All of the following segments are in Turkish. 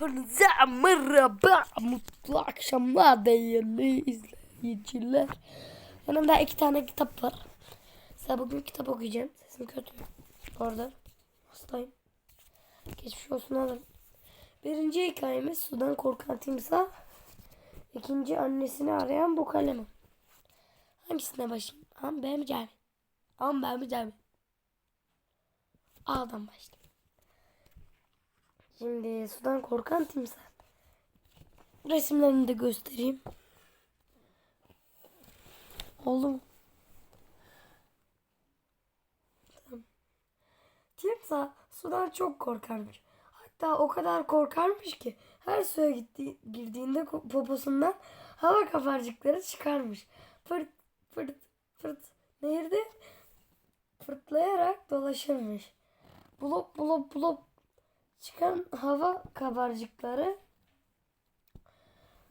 Hepinize merhaba mutlu akşamlar değerli izleyiciler. Yanımda iki tane kitap var. Size bugün kitap okuyacağım. Sesim kötü. Orada. Hastayım. Geçmiş olsun alın. Birinci hikayemiz sudan korkan timsah. İkinci annesini arayan bu kalem. Hangisine başlayayım? Am ben mi? Am ben mi? A'dan başlayayım. Şimdi sudan korkan timsah. Resimlerini de göstereyim. Oldu mu? Timsah sudan çok korkarmış. Hatta o kadar korkarmış ki her suya gitti, girdiğinde poposundan hava kabarcıkları çıkarmış. Fırt fırt fırt nehirde fırtlayarak dolaşırmış. Bulop bulop bulop çıkan hava kabarcıkları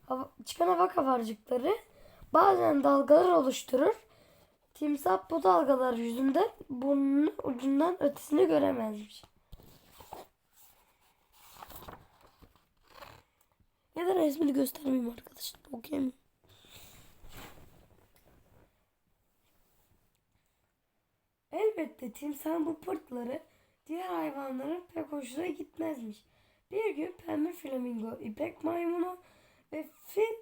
hava, çıkan hava kabarcıkları bazen dalgalar oluşturur. Timsah bu dalgalar yüzünden burnunun ucundan ötesini göremezmiş. Ya da resmini göstermeyeyim arkadaşlar. Okuyamıyorum. Elbette timsahın bu pırtları diğer hayvanların pek hoşuna gitmezmiş. Bir gün pembe flamingo, ipek maymunu ve fil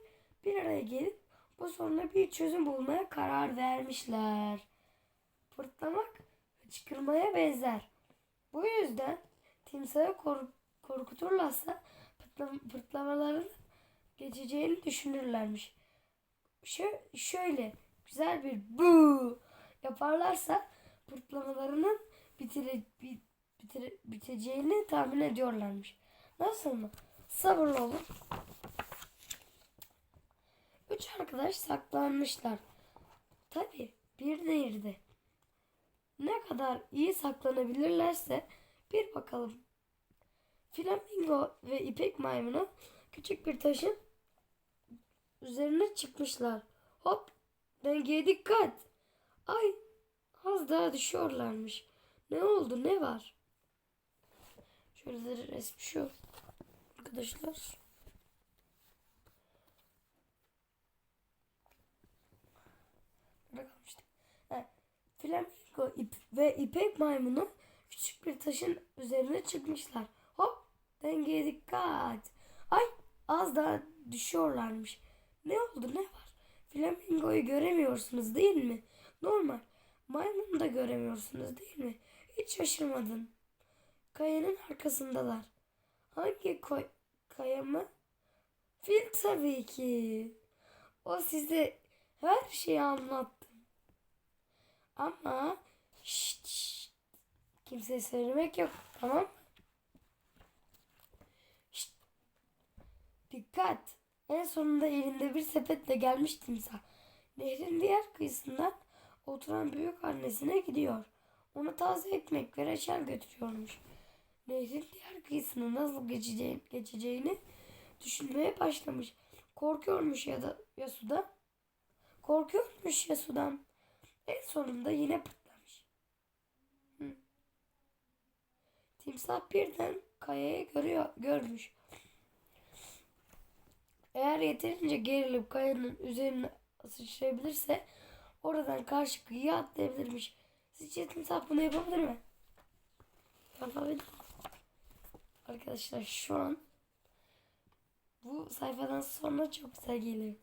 bir araya gelip bu soruna bir çözüm bulmaya karar vermişler. Pırtlamak hıçkırmaya benzer. Bu yüzden timsahı kor- korkuturlarsa pırtlamaların geçeceğini düşünürlermiş. Şö- şöyle güzel bir bu yaparlarsa pırtlamalarının bitire, bi- bitire, biteceğini tahmin ediyorlarmış. Nasıl mı? Sabırlı olun. Üç arkadaş saklanmışlar. Tabi bir nehirde. Ne kadar iyi saklanabilirlerse bir bakalım. Flamingo ve ipek maymunu küçük bir taşın üzerine çıkmışlar. Hop dengeye dikkat. Ay az daha düşüyorlarmış. Ne oldu ne var? Şöyle resim şu. Arkadaşlar. Burada kalmıştık. Ha, Flamingo ip ve ipek maymunu küçük bir taşın üzerine çıkmışlar. Hop dengeye dikkat. Ay az daha düşüyorlarmış. Ne oldu ne var? Flamingoyu göremiyorsunuz değil mi? Normal. Maymunu da göremiyorsunuz değil mi? Hiç şaşırmadın. Kayanın arkasındalar. Hangi koy, kaya mı? Fil tabii ki. O size her şeyi anlattı. Ama şşt, şşt, kimseye söylemek yok tamam mı? Şşt, dikkat. En sonunda elinde bir sepetle gelmiş timsah. Nehrin diğer kıyısından oturan büyük annesine gidiyor. Ona taze ekmek ve reçel götürüyormuş. Nehrin diğer kıyısını nasıl geçeceğini, düşünmeye başlamış. Korkuyormuş ya da ya sudan. Korkuyormuş ya sudan. En sonunda yine pırtlamış. Hı. Timsah birden kayayı görüyor, görmüş. Eğer yeterince gerilip kayanın üzerine sıçrayabilirse oradan karşı kıyıya atlayabilirmiş. Sizce timsah bunu yapabilir mi? Yapabilir mi? Arkadaşlar şu an bu sayfadan sonra çok güzel geliyor.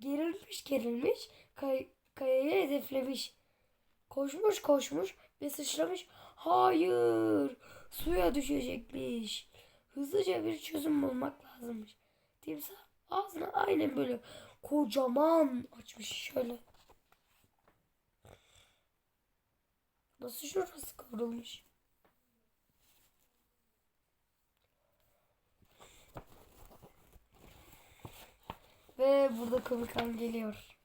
Gerilmiş gerilmiş kay, kayayı hedeflemiş. Koşmuş koşmuş ve sıçramış. Hayır suya düşecekmiş. Hızlıca bir çözüm bulmak lazımmış. Timsah ağzını aynen böyle kocaman açmış şöyle. Nasıl şurası kıvrılmış? Ve burada komik geliyor.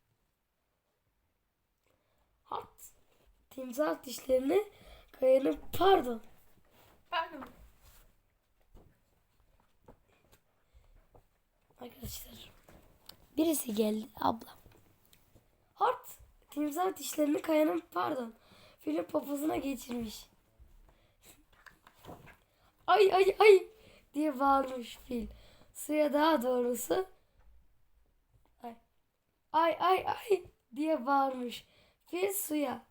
Hat. Timsah dişlerini kayanın pardon. Pardon. Arkadaşlar. Birisi geldi abla. Hart. Timsah dişlerini kayanın pardon. Filin poposuna geçirmiş. Ay ay ay. diye bağırmış fil. Suya daha doğrusu ay ay, ay diye bağırmış. Fil suya.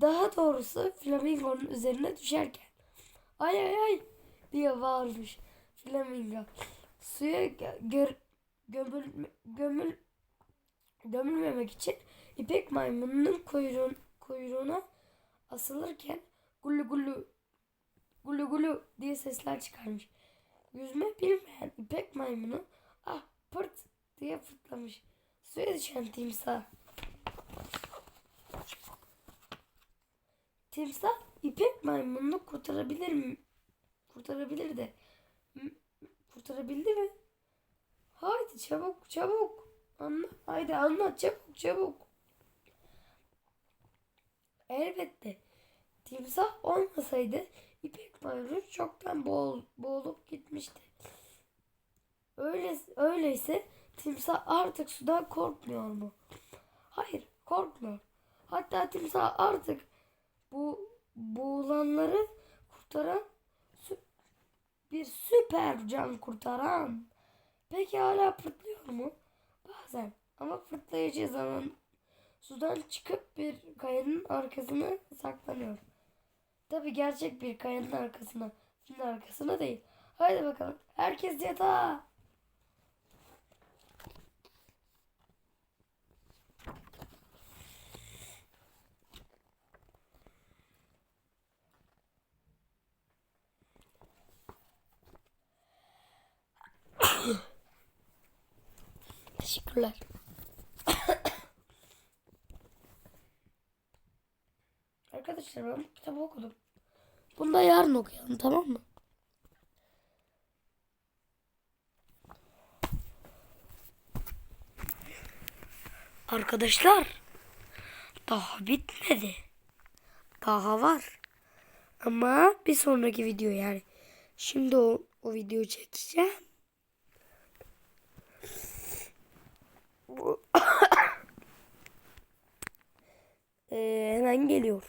Daha doğrusu flamingonun üzerine düşerken ay ay ay diye bağırmış. Flamingo suya gö- gömül, gömül, gömülmemek için ipek maymununun kuyruğun, kuyruğuna asılırken gulu gulu gulu gulu diye sesler çıkarmış. Yüzme bilmeyen ipek maymunu ah pırt diye fırtlamış. Suya düşen timsah. Timsah ipek maymununu kurtarabilir mi? Kurtarabilir de. Kurtarabildi mi? Haydi çabuk çabuk. Anla, haydi anlat çabuk çabuk. Elbette. Timsah olmasaydı İpek maymun çoktan boğul, boğulup gitmişti. Öyle, öyleyse timsah artık sudan korkmuyor mu? Hayır korkmuyor. Hatta timsah artık bu boğulanları kurtaran sü- bir süper can kurtaran. Peki hala fırtlıyor mu? Bazen ama fırtlayacağı zaman sudan çıkıp bir kayanın arkasına saklanıyor. Tabi gerçek bir kayanın arkasına, filin arkasına değil. Haydi bakalım. Herkes yatağa. Teşekkürler. Arkadaşlar ben bu kitabı okudum. Bunu da yarın okuyalım tamam mı? Arkadaşlar daha bitmedi. Daha var. Ama bir sonraki video yani. Şimdi o, o videoyu çekeceğim. Ee, hemen geliyor.